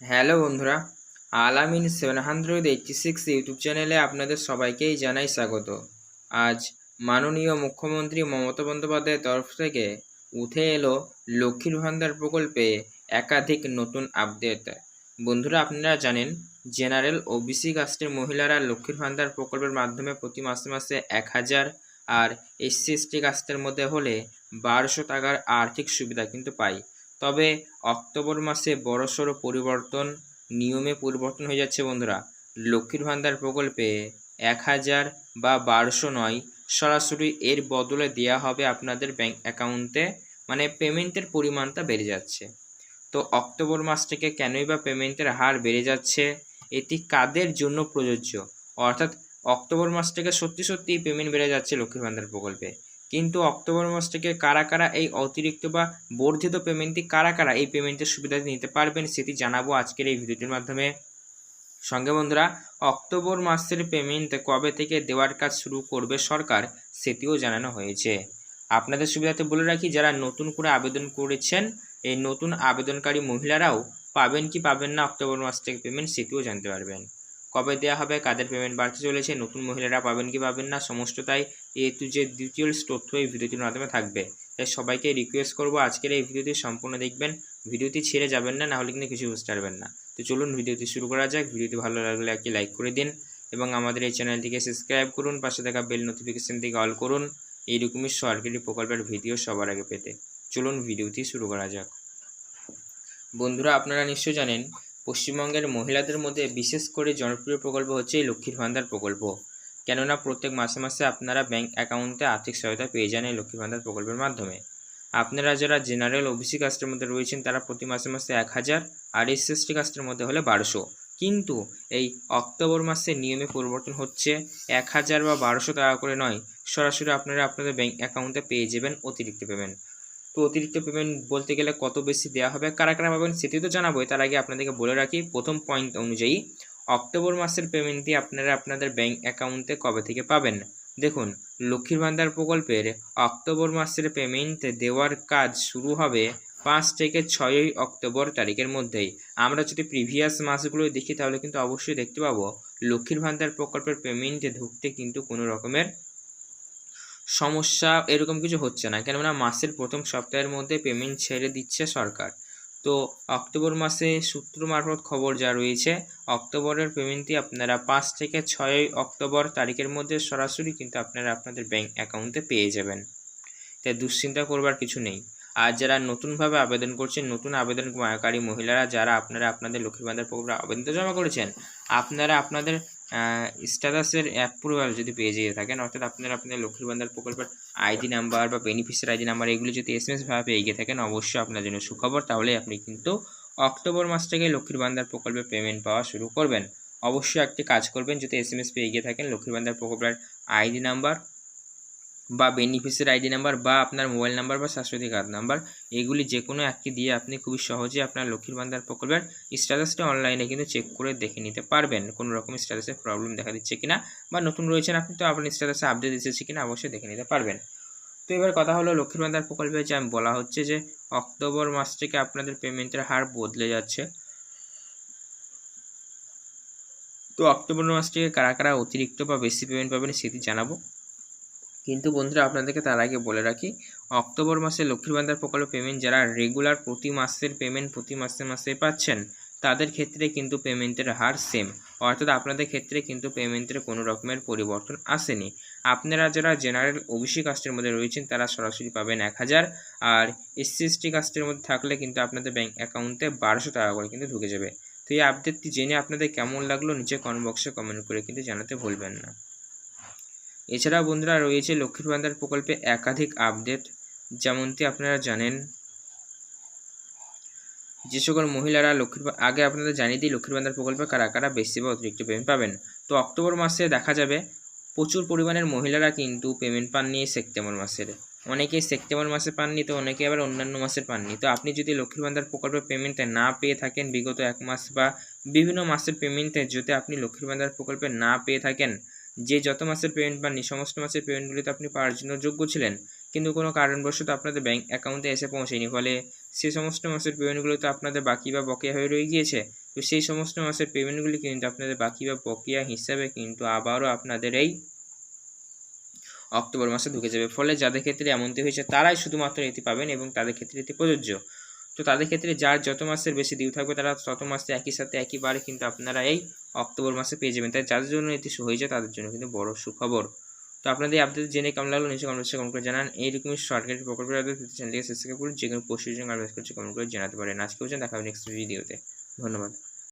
Hello বন্ধুরা, Alamin seven hundred eighty six YouTube চ্যানেলে আপনাদের সবাইকেই জানাই স্বাগত। আজ মাননীয় মুখ্যমন্ত্রী মমতা বন্দ্যোপাধ্যায়ের তরফ থেকে উঠে এলো লক্ষ্মীর ভান্ডার প্রকল্পে একাধিক নতুন আপডেট। বন্ধুরা, আপনারা জানেন, জেনারেল ওবিসি কাস্টের মহিলারা লক্ষ্মীর ভান্ডার প্রকল্পের মাধ্যমে প্রতি মাসে মাসে এক হাজার আর এসসি এসটি কাস্টের মধ্যে হলে বারোশো টাকার আর্থিক সুবিধা কিন্তু পায়। তবে অক্টোবর মাসে বড়সড় পরিবর্তন, নিয়মে পরিবর্তন হয়ে যাচ্ছে বন্ধুরা। লক্ষ্মীর ভান্ডার প্রকল্পে এক হাজার বা বারোশো নয় সরাসরি এর বদলে দেওয়া হবে আপনাদের ব্যাংক অ্যাকাউন্টে মানে পেমেন্টের পরিমাণটা বেড়ে যাচ্ছে। তো অক্টোবর মাস থেকে কেনই বা পেমেন্টের হার বেড়ে যাচ্ছে, এটি কাদের জন্য প্রযোজ্য? অর্থাৎ অক্টোবর মাস থেকে সত্যি সত্যি পেমেন্ট বেড়ে যাচ্ছে লক্ষ্মীর ভান্ডার প্রকল্পে। কিন্তু অক্টোবর মাস থেকে কারা কারা এই অতিরিক্ত বা বর্ধিত পেমেন্টটি কারা কারা এই পেমেন্টের সুবিধা নিতে পারবেন সেটি জানাব আজকের এই ভিডিওটির মাধ্যমে। সঙ্গে বন্ধুরা, অক্টোবর মাসের পেমেন্ট কবে থেকে দেওয়ার কাজ শুরু করবে সরকার সেটিও জানানো হয়েছে। আপনাদের সুবিধাতে বলে রাখি, যারা নতুন করে আবেদন করেছেন, এই নতুন আবেদনকারী মহিলারাও পাবেন কি পাবেন না অক্টোবর মাস থেকে পেমেন্ট সেটিও জানতে পারবেন। কবে দেওয়া হবে, কাদের পেমেন্ট বাড়তে চলেছে, নতুন মহিলারা পাবেন কি পাবেন না, সমস্তটাই এ টু যে ডিটেলস তথ্য এই ভিডিওটির মাধ্যমে থাকবে। তাই সবাইকে রিকোয়েস্ট করব আজকের এই ভিডিওটি সম্পূর্ণ দেখবেন। ভিডিওটি ছেড়ে যাবেন না নাহলে কিন্তু কিছু বুঝতে পারবেন না। তো চলুন ভিডিওটি শুরু করা যাক। ভিডিওটি ভালো লাগলে একটি লাইক করে দিন এবং আমাদের এই চ্যানেলটিকে সাবস্ক্রাইব করুন, পাশে থাকা বেল নোটিফিকেশন থেকে অল করুন। এইরকমই সরকারি প্রকল্পের ভিডিও সবার আগে পেতে। চলুন ভিডিওটি শুরু করা যাক। বন্ধুরা, আপনারা নিশ্চয় জানেন, পশ্চিমবঙ্গের মহিলাদের মধ্যে বিশেষ করে জনপ্রিয় প্রকল্প হচ্ছে এই লক্ষ্মীর ভান্ডার প্রকল্প। কেননা প্রত্যেক মাসে মাসে আপনারা ব্যাংক অ্যাকাউন্টে আর্থিক সহায়তা পেয়ে যান এই লক্ষ্মীর ভান্ডার প্রকল্পের মাধ্যমে। আপনারা যারা জেনারেল ওবিসি কাস্টের মধ্যে রয়েছেন, তারা প্রতি মাসে মাসে এক হাজার আর এস এসটি কাস্টের মধ্যে হলে বারোশো। কিন্তু এই অক্টোবর মাসে নিয়মে পরিবর্তন হচ্ছে এক হাজার বা বারোশো টাকা করে নয়, সরাসরি আপনারা আপনাদের ব্যাংক অ্যাকাউন্টে পেয়ে যাবেন অতিরিক্ত পেমেন্ট। তো অতিরিক্ত পেমেন্ট বলতে গেলে কত বেশি দেওয়া হবে, কারা কারা পাবেন সেটি তো জানাবোই তার আগে আপনাদেরকে বলে রাখি, প্রথম পয়েন্ট অনুযায়ী অক্টোবর মাসের পেমেন্টটি আপনারা আপনাদের ব্যাংক অ্যাকাউন্টে কবে থেকে পাবেন? দেখুন, লক্ষ্মীর ভান্ডার প্রকল্পের অক্টোবর মাসের পেমেন্ট দেওয়ার কাজ শুরু হবে পাঁচ থেকে ছয়ই অক্টোবর তারিখের মধ্যেই। আমরা যদি প্রিভিয়াস মাসগুলো দেখি, তাহলে কিন্তু অবশ্যই দেখতে পাবো, লক্ষ্মীর ভান্ডার প্রকল্পের পেমেন্টে ঢুকতে কিন্তু কোনো রকমের সমস্যা এরকম কিছু হচ্ছে না। কেননা মাসের প্রথম সপ্তাহের মধ্যে পেমেন্ট ছেড়ে দিচ্ছে সরকার। তো অক্টোবর মাসে সূত্র মারফত খবর যা রয়েছে, অক্টোবরের পেমেন্টটি আপনারা পাঁচ থেকে ছয়ই অক্টোবর তারিখের মধ্যে সরাসরি কিন্তু আপনারা আপনাদের ব্যাংক অ্যাকাউন্টে পেয়ে যাবেন। তাই দুশ্চিন্তা করবার কিছু নেই। আর যারা নতুনভাবে আবেদন করছেন, নতুন আবেদনকারী মহিলারা, যারা আপনারা আপনাদের লক্ষ্মীর ভান্ডার প্রকল্পে আবেদন জমা করেছেন, আপনারা আপনাদের স্ট্যাটাসের অ্যাপ্রুভাল যদি পেয়ে যেয়ে থাকেন, অর্থাৎ আপনারা আপনার লক্ষ্মীর ভান্ডার প্রকল্পের আইডি নাম্বার বা বেনিফিশিয়ারি আইডি নাম্বার এগুলো যদি এস এম ভাবে পেয়ে গিয়ে থাকেন, অবশ্যই আপনার জন্য সুখবর। তাহলে আপনি কিন্তু অক্টোবর মাস থেকে লক্ষ্মীর ভান্ডার প্রকল্পের পেমেন্ট পাওয়া শুরু করবেন। অবশ্যই একটি কাজ করবেন, যদি এস এম এস পেয়ে গিয়ে থাকেন, লক্ষ্মীর ভান্ডার প্রকল্পের আইডি নাম্বার বা বেনিফিসিয়ারি আইডি নাম্বার বা আপনার মোবাইল নাম্বার বা স্বাস্থ্যসাথী কার্ড নাম্বার এগুলি যে কোনো একটি দিয়ে আপনি খুবই সহজে আপনার লক্ষ্মীর ভান্ডার প্রকল্পের স্ট্যাটাসটা অনলাইনে কিন্তু চেক করে দেখে নিতে পারবেন। কোনো রকম স্ট্যাটাসে প্রবলেম দেখা দিচ্ছে কিনা বা নতুন রয়েছেন আপনি তো আপনার স্ট্যাটাসে আপডেট এসেছে কিনা অবশ্যই দেখে নিতে পারবেন। তো এবার কথা হলো লক্ষ্মীর ভান্ডার প্রকল্পে যে আমি বলা হচ্ছে যে অক্টোবর মাস থেকে আপনাদের পেমেন্টের হার বদলে যাচ্ছে। তো অক্টোবর মাস থেকে কারা কারা অতিরিক্ত বা বেশি পেমেন্ট পাবেন সেটি জানাব। কিন্তু বন্ধুরা, আপনাদেরকে তার আগে বলে রাখি, অক্টোবর মাসে লক্ষ্মীর ভান্ডার প্রকল্প পেমেন্ট যারা রেগুলার প্রতি মাসের পেমেন্ট প্রতি মাসে মাসে পাচ্ছেন, তাদের ক্ষেত্রে কিন্তু পেমেন্টের হার সেম অর্থাৎ আপনাদের ক্ষেত্রে কিন্তু পেমেন্টের কোনো রকমের পরিবর্তন আসেনি। আপনারা যারা জেনারেল ওবিসি কাস্টের মধ্যে রয়েছেন, তারা সরাসরি পাবেন এক হাজার, আর এসসি এসটি কাস্টের মধ্যে থাকলে কিন্তু আপনাদের ব্যাঙ্ক অ্যাকাউন্টে বারোশো টাকা করে কিন্তু ঢুকে যাবে। তো এই আপডেটটি জেনে আপনাদের কেমন লাগল, নিচে কমেন্ট বক্সে কমেন্ট করে কিন্তু জানাতে ভুলবেন না। এছাড়াও বন্ধুরা রয়েছে লক্ষ্মীর ভান্ডার প্রকল্পে একাধিক আপডেট। যেমনটি আপনারা জানেন, যে সকল মহিলারা লক্ষ্মীর, আগে আপনাদের জানিয়ে দিই লক্ষ্মীর ভান্ডার প্রকল্পে কারা কারা বেশি বা অতিরিক্ত পেমেন্ট পাবেন। তো অক্টোবর মাসে দেখা যাবে, প্রচুর পরিমাণের মহিলারা কিন্তু পেমেন্ট পাননি সেপ্টেম্বর মাসের। অনেকেই সেপ্টেম্বর মাসে পাননি, তো অনেকে আবার অন্যান্য মাসের পাননি। তো আপনি যদি লক্ষ্মীর ভান্ডার প্রকল্পের পেমেন্টে না পেয়ে থাকেন, বিগত এক মাস বা বিভিন্ন মাসের পেমেন্টে যদি আপনি লক্ষ্মীর ভান্ডার প্রকল্পে না পেয়ে থাকেন যে যত মাসের পেমেন্ট পাননি সমস্ত মাসের পেমেন্টগুলিতে আপনি পাওয়ার জন্য যোগ্য ছিলেন, কিন্তু কোনো কারণবশত আপনাদের ব্যাংক অ্যাকাউন্টে এসে পৌঁছেনি। ফলে সে সমস্ত মাসের পেমেন্টগুলো তো আপনাদের বাকি বা বকেয়া হয়ে রয়ে গিয়েছে। তো সেই সমস্ত মাসের পেমেন্টগুলি কিন্তু আপনাদের বাকি বা বকেয়া হিসাবে কিন্তু আবারও আপনাদের এই অক্টোবর মাসে ঢুকে যাবে। ফলে যাদের ক্ষেত্রে এমনটি হয়েছে, তারাই শুধুমাত্র এটি পাবেন এবং তাদের ক্ষেত্রে এটি প্রযোজ্য। তো তাদের ক্ষেত্রে যার যত মাসের বেশি ডিউ থাকবে, তারা তত মাসে একই সাথে একইবারে কিন্তু আপনারা এই অক্টোবর মাসে পেয়ে যাবেন। তাই যাদের জন্য এটি যায় তাদের জন্য কিন্তু বড় সুখবর। তো আপনাদের আপডেট জেনে কেমন লাগল নিচে কমেন্ট কমেন্ট করে জানান। এইরকমই শর্টকাট প্রকল্পের আপডেট চ্যানেলকে সাবস্ক্রাইব করুন যে কোনো পোস্টের জন্য করছে কমেন্ট করে জানাতে পারেন। আজকে দেখা হবে নেক্সট ভিডিওতে ধন্যবাদ।